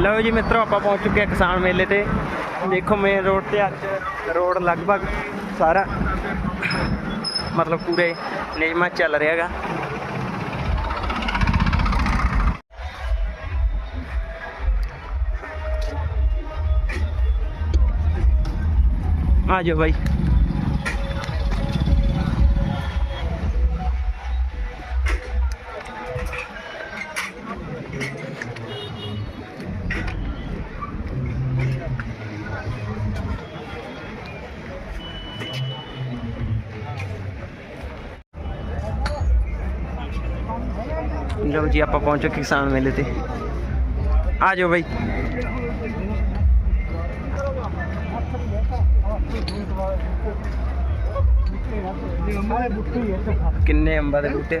ਲਓ ਜੀ ਮਿੱਤਰੋ, ਆਪਾਂ ਪਹੁੰਚ ਚੁੱਕੇ ਹਾਂ ਕਿਸਾਨ ਮੇਲੇ ਤੇ। ਦੇਖੋ ਮੇਨ ਰੋਡ ਤੇ ਅੱਜ ਰੋਡ ਲਗਭਗ ਸਾਰਾ ਮਤਲਬ ਪੂਰੇ ਨਿਯਮਾਂ 'ਚ ਚੱਲ ਰਿਹਾਗਾ ਆ ਜਾਓ ਬਾਈ। ਲਓ ਜੀ, ਆਪਾਂ ਪਹੁੰਚ ਚੁੱਕੇ ਕਿਸਾਨ ਮੇਲੇ ਤੇ। ਆ ਜਾਓ ਬਾਈ। ਕਿੰਨੇ ਅੰਬਾਂ ਦੇ ਬੂਟੇ?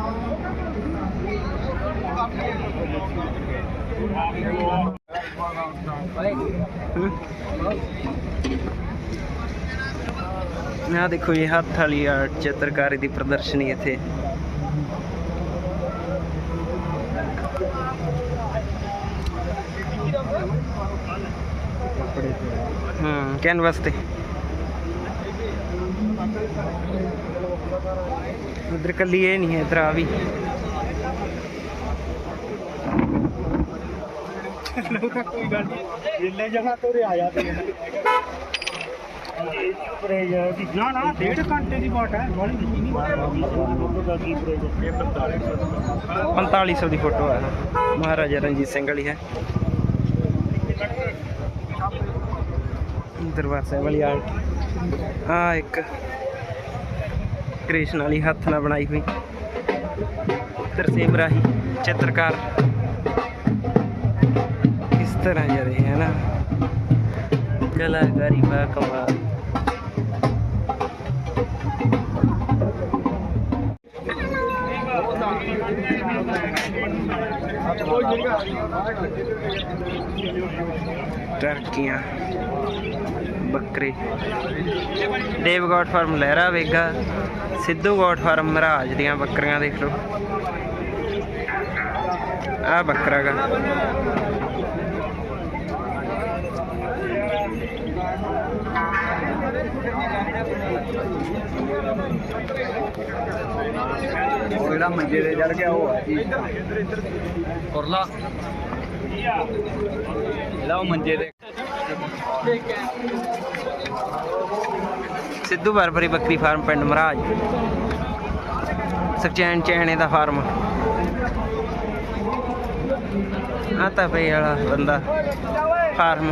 ਆ ਦੇਖੋ ਇਹ ਹੱਥ ਵਾਲੀ ਆਰਟ ਚਿੱਤਰਕਾਰੀ ਦੀ ਪ੍ਰਦਰਸ਼ਨੀ ਇੱਥੇ। ਹੂੰ, ਕੈਨਵਸ ਤੇ। ਉਧਰ ਕੱਲੀ ਇਹ ਨਹੀਂ ਹੈ ਇਧਰ ਆ ਵੀ। ਕੋਈ ਗੱਲ ਨਹੀਂ ਵੇਲੇ ਜਗ੍ਹਾ ਤੋਰੇ ਆ ਜਾਂਦੇ ਨੇ ਨਾ ਨਾ ਡੇਢ ਘੰਟੇ ਦੀ ਬਾਟ ਹੈ ਬੜੀ ਨਹੀਂ 4500 ਦੀ ਫੋਟੋ ਹੈ। ਮਹਾਰਾਜਾ ਰਣਜੀਤ ਸਿੰਘ ਵਾਲੀ ਹੈ। ਦਰਬਾਰ ਸਾਹਿਬ ਵਾਲੀ ਆਰਟ ਆ ਇੱਕ ਕ੍ਰਿਸ਼ਨ ਵਾਲੀ ਹੱਥ ਨਾਲ ਬਣਾਈ ਹੋਈ। ਤਰਸੇਮ ਰਾਹੀ ਚਿੱਤਰਕਾਰ ਕਿਸ ਤਰ੍ਹਾਂ ਜਰੇ ਹੈ ਨਾ ਕਲਾਕਾਰੀ ਬਾ ਕਮਾਲ ਟਰਕੀਆਂ ਬੱਕਰੇ Dev goat farm Lehra Bega Sidhu goat farm Maharaj ਦੀਆਂ ਬੱਕਰੀਆਂ ਦੇਖ ਲਓ ਆ ਬੱਕਰਾ ਗਾ ਉਹ ਜਿਹੜਾ ਮੰਜੇ ਤੇ ਚੜ ਗਿਆ ਉਹ ਆ ਜੀ। ਕੁਰਲਾ। ਜਿਹੜਾ ਮੰਜੇ ਤੇ। ਸਿੱਧੂ ਬਰਬਰੀ ਬੱਕਰੀ ਫਾਰਮ ਪਿੰਡ ਮਹਾਰਾਜ। ਸੁਖਚੈਨ ਚੈਣੇ ਦਾ ਫਾਰਮ। ਆ ਤਾਂ ਪਈ ਵਾਲਾ ਬੰਦਾ। ਫਾਰਮ।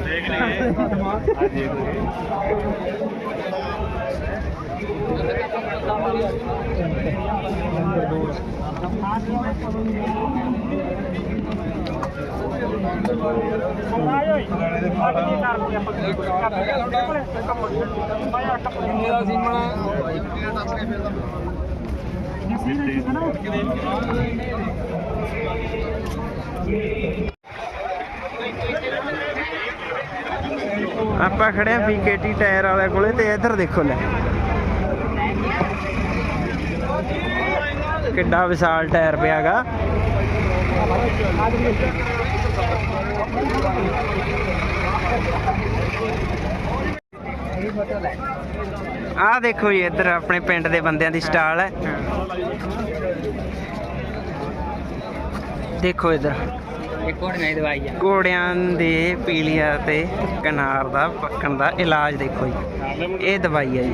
ਦੇਖ ਲਈਏ ਆ ਦੇਖ ਮੇਰਾ ਸੀਮਣਾ ਜਿਸ ਨੇ ਕਿਹਾ ਨਾ ਆਪਾਂ ਖੜੇ ਆ ਪੀਕੇਟੀ ਟਾਇਰ ਵਾਲੇ ਕੋਲੇ ਤੇ ਇੱਧਰ ਦੇਖੋ ਲੈ। ਕਿੱਡਾ ਵਿਸ਼ਾਲ ਟਾਇਰ ਪਿਆਗਾ ਆ ਦੇਖੋ ਜੀ, ਇੱਧਰ ਆਪਣੇ ਪਿੰਡ ਦੇ ਬੰਦਿਆਂ ਦੀ ਸਟਾਲ ਹੈ। ਦੇਖੋ ਇੱਧਰ। ਘੋੜਿਆਂ ਦੇ ਪੀਲੀਆ ਤੇ ਕਨਾਰ ਦਾ ਪੱਕਣ ਦਾ ਇਲਾਜ ਦੇਖੋ ਜੀ। ਇਹ ਦਵਾਈ ਹੈ ਜੀ।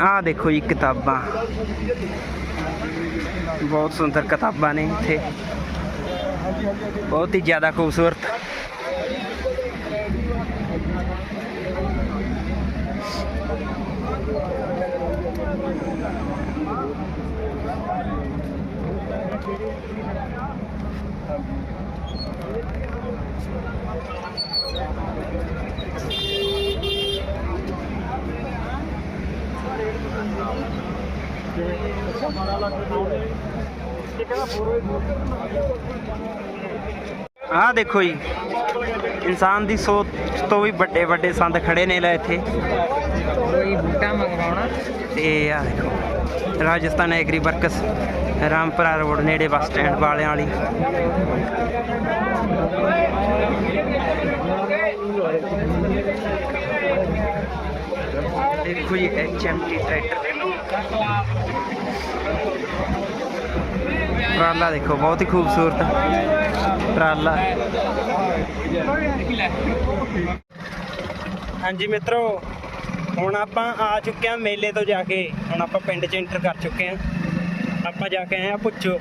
ਆ ਦੇਖੋ ਜੀ ਕਿਤਾਬਾਂ। ਬਹੁਤ ਸੁੰਦਰ ਕਿਤਾਬਾਂ ਨੇ ਇੱਥੇ। ਬਹੁਤ ਹੀ ਜ਼ਿਆਦਾ ਖੂਬਸੂਰਤ। ਆਹ ਦੇਖੋ ਜੀ ਇਨਸਾਨ ਦੀ ਸੋਚ ਤੋਂ ਵੀ ਵੱਡੇ ਵੱਡੇ ਸੰਦ ਖੜੇ ਨੇ ਲੈ ਇੱਥੇ। ਕੋਈ ਬੂਟਾ ਮੰਗਵਾਉਣਾ? ਤੇ ਆ ਦੇਖੋ Rajasthan agri works. Rampura road ਨੇੜੇ ਬੱਸ ਸਟੈਂਡ ਵਾਲਿਆਂ ਵਾਲੀ। ਦੇਖੋ ਜੀ ਐਚਐਮਟੀ ਟਰੈਕਟਰ। ਟਰਾਲਾ ਦੇਖੋ, ਬਹੁਤ ਹੀ ਖੂਬਸੂਰਤ ਟਰਾਲਾ ਹਾਂਜੀ ਮਿੱਤਰੋ, ਹੁਣ ਆਪਾਂ ਆ ਚੁੱਕੇ ਹਾਂ ਮੇਲੇ ਤੋਂ ਜਾ ਕੇ। ਹੁਣ ਆਪਾਂ ਪਿੰਡ 'ਚ ਐਂਟਰ ਕਰ ਚੁੱਕੇ ਹਾਂ। ਆਪਾਂ ਜਾ ਕੇ ਆਏ ਆ ਪੁੱਛੋ।